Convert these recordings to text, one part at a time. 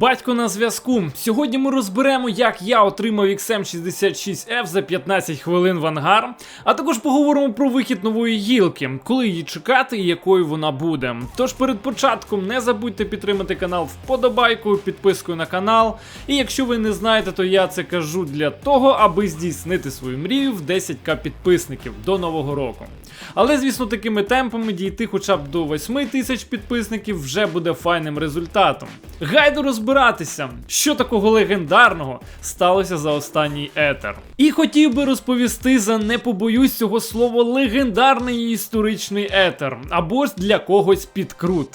Батько на зв'язку. Сьогодні ми розберемо, як я отримав XM66F за 15 хвилин в ангар, а також поговоримо про вихід нової гілки, коли її чекати і якою вона буде. Тож перед початком не забудьте підтримати канал вподобайкою, підпискою на канал. І якщо ви не знаєте, то я це кажу для того, аби здійснити свою мрію в 10к підписників до нового року. Але, звісно, такими темпами дійти хоча б до 8 тисяч підписників вже буде файним результатом. Гайду розбиратися, що такого легендарного сталося за останній етер. І хотів би розповісти за не побоюсь цього слова легендарний історичний етер, або ж для когось підкрут.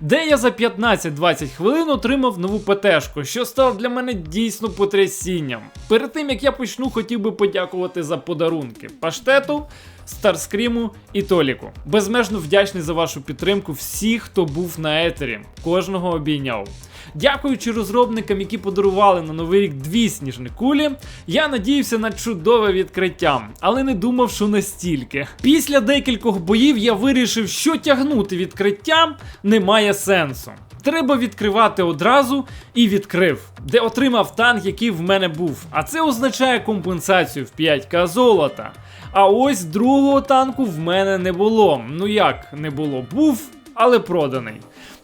Де я за 15-20 хвилин отримав нову ПТшку, що стало для мене дійсно потрясінням. Перед тим як я почну, хотів би подякувати за подарунки паштету, Старскріму і Толіку. Безмежно вдячний за вашу підтримку всіх, хто був на етері. Кожного обійняв. Дякуючи розробникам, які подарували на новий рік дві сніжні кулі, я надіявся на чудове відкриття, але не думав, що настільки. Після декількох боїв я вирішив, що тягнути відкриттям немає сенсу. Треба відкривати одразу і відкрив, де отримав танк, який в мене був. А це означає компенсацію в 5к золота. А ось другого танку в мене не було. Ну як не було? Був, але проданий.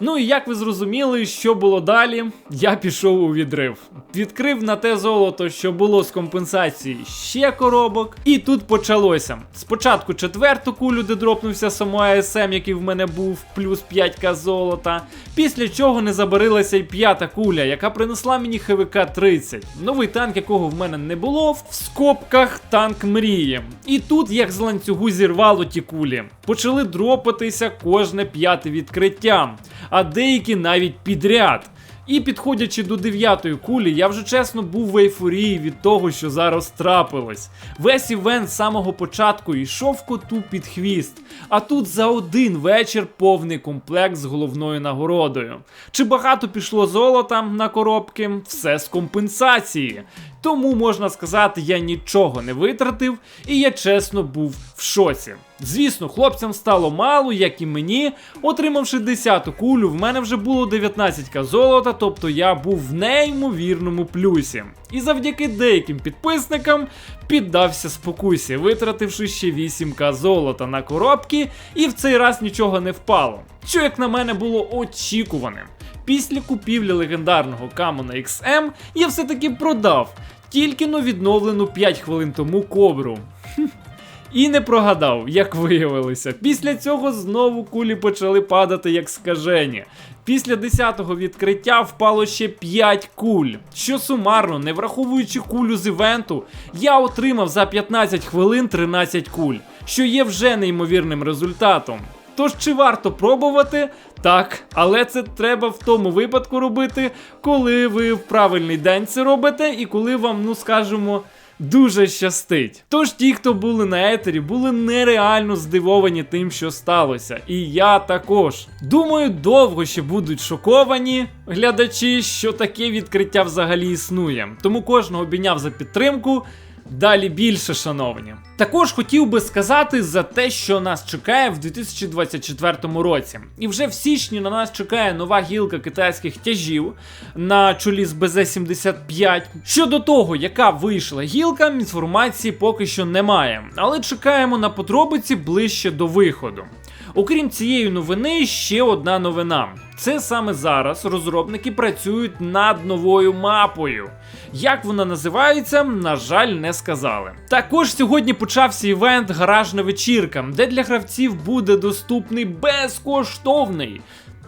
Ну і як ви зрозуміли, що було далі, я пішов у відрив. Відкрив на те золото, що було з компенсації ще коробок, і тут почалося. Спочатку четверту кулю, де дропнувся само АСМ, який в мене був, плюс 5к золота. Після чого не забарилася й п'ята куля, яка принесла мені ХВК 30. Новий танк, якого в мене не було, в скобках танк мрії. І тут, як з ланцюгу зірвало ті кулі, почали дропатися кожне п'яте відкриття а деякі навіть підряд. І підходячи до дев'ятої кулі, я вже чесно був в ейфорії від того, що зараз трапилось. Весь івент з самого початку йшов коту під хвіст, а тут за один вечір повний комплект з головною нагородою. Чи багато пішло золота на коробки? Все з компенсації. Тому можна сказати, я нічого не витратив, і я чесно був в шоці. Звісно, хлопцям стало мало, як і мені. Отримавши 10-ту кулю, в мене вже було 19к золота, тобто я був в неймовірному плюсі. І завдяки деяким підписникам піддався спокусі, витративши ще 8к золота на коробки, і в цей раз нічого не впало. Що, як на мене, було очікуваним. Після купівлі легендарного Камона XM я все-таки продав тільки но відновлену 5 хвилин тому кобру. І не прогадав, як виявилося. Після цього знову кулі почали падати як скажені. Після 10-го відкриття впало ще 5 куль. Що сумарно, не враховуючи кулю з івенту, я отримав за 15 хвилин 13 куль, що є вже неймовірним результатом. Тож чи варто пробувати? Так, але це треба в тому випадку робити, коли ви в правильний день це робите, і коли вам, ну скажімо, дуже щастить. Тож ті, хто були на етері, були нереально здивовані тим, що сталося. І я також. Думаю, довго ще будуть шоковані глядачі, що таке відкриття взагалі існує. Тому кожного обійняв за підтримку. Далі більше, шановні. Також хотів би сказати за те, що нас чекає в 2024 році. І вже в січні на нас чекає нова гілка китайських тяжів на чолі з БЗ-75. Щодо того, яка вийшла гілка, інформації поки що немає, але чекаємо на подробиці ближче до виходу. Окрім цієї новини, ще одна новина. Це саме зараз розробники працюють над новою мапою. Як вона називається, на жаль, не сказали. Також сьогодні почався івент Гаражна вечірка, де для гравців буде доступний безкоштовний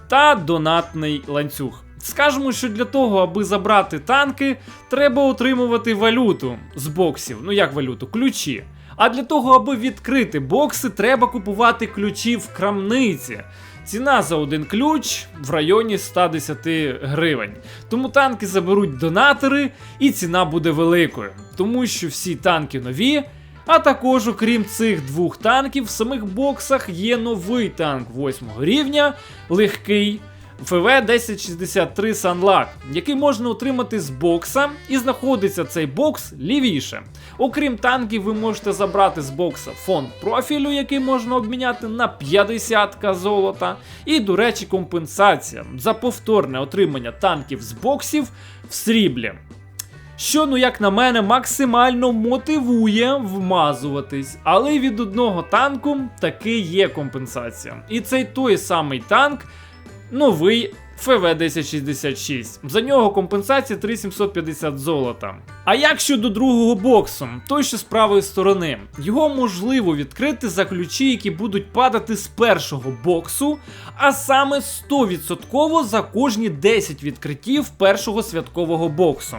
та донатний ланцюг. Скажемо, що для того, аби забрати танки, треба отримувати валюту з боксів. Ну як валюту, ключі. А для того, аби відкрити бокси, треба купувати ключі в крамниці. Ціна за один ключ в районі 110 гривень. Тому танки заберуть донатори, і ціна буде великою, тому що всі танки нові. А також, окрім цих двох танків, в самих боксах є новий танк 8 рівня, легкий. ФВ 1063 Sunlock, який можна отримати з бокса, і знаходиться цей бокс лівіше. Окрім танків, ви можете забрати з бокса фонд профілю, який можна обміняти на 50 золота. І, до речі, компенсація за повторне отримання танків з боксів в сріблі. Що, ну як на мене, максимально мотивує вмазуватись, але від одного танку таки є компенсація. І цей той самий танк, новий ФВ 1066. За нього компенсація 3750 золота. А як щодо другого боксу, той що з правої сторони, його можливо відкрити за ключі, які будуть падати з першого боксу, а саме 100% за кожні 10 відкриттів першого святкового боксу.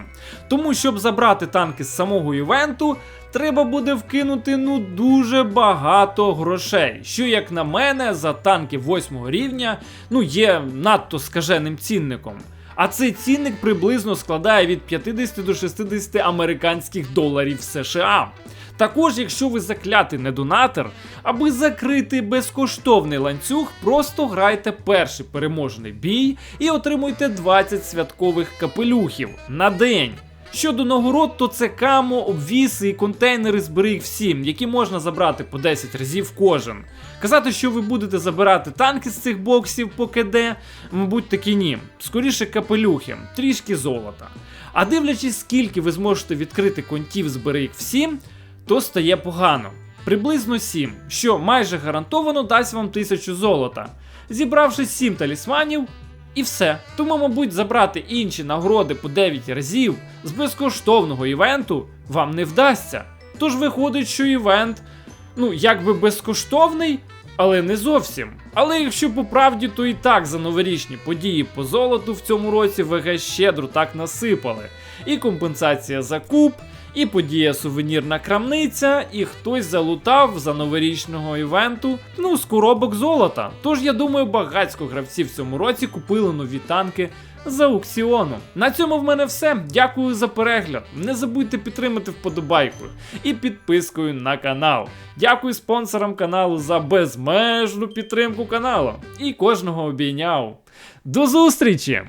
Тому, щоб забрати танки з самого івенту, треба буде вкинути ну дуже багато грошей. Що, як на мене, за танки 8 рівня ну є надто скаженим цінником. А цей цінник приблизно складає від 50 до 60 американських доларів США. Також, якщо ви заклятий недонатор, аби закрити безкоштовний ланцюг, просто грайте перший переможний бій і отримуйте 20 святкових капелюхів на день. Щодо нагород, то це камо, обвіси і контейнери зберіг всім, які можна забрати по 10 разів кожен. Казати, що ви будете забирати танки з цих боксів по КД, мабуть, таки ні. Скоріше капелюхи, трішки золота. А дивлячись, скільки ви зможете відкрити контів зберіг всім, то стає погано. Приблизно 7, що майже гарантовано дасть вам 1000 золота. Зібравши 7 талісманів, і все. Тому, мабуть, забрати інші нагороди по 9 разів з безкоштовного івенту вам не вдасться. Тож виходить, що івент, ну, якби безкоштовний, але не зовсім. Але якщо по правді, то і так за новорічні події по золоту в цьому році ВГ щедро так насипали. І компенсація за куб, і подія сувенірна крамниця, і хтось залутав за новорічного івенту, ну, з коробок золота. Тож я думаю, багатько гравців в цьому році купили нові танки з аукціону. На цьому в мене все. Дякую за перегляд. Не забудьте підтримати вподобайкою і підпискою на канал. Дякую спонсорам каналу за безмежну підтримку каналу. І кожного обійняв. До зустрічі!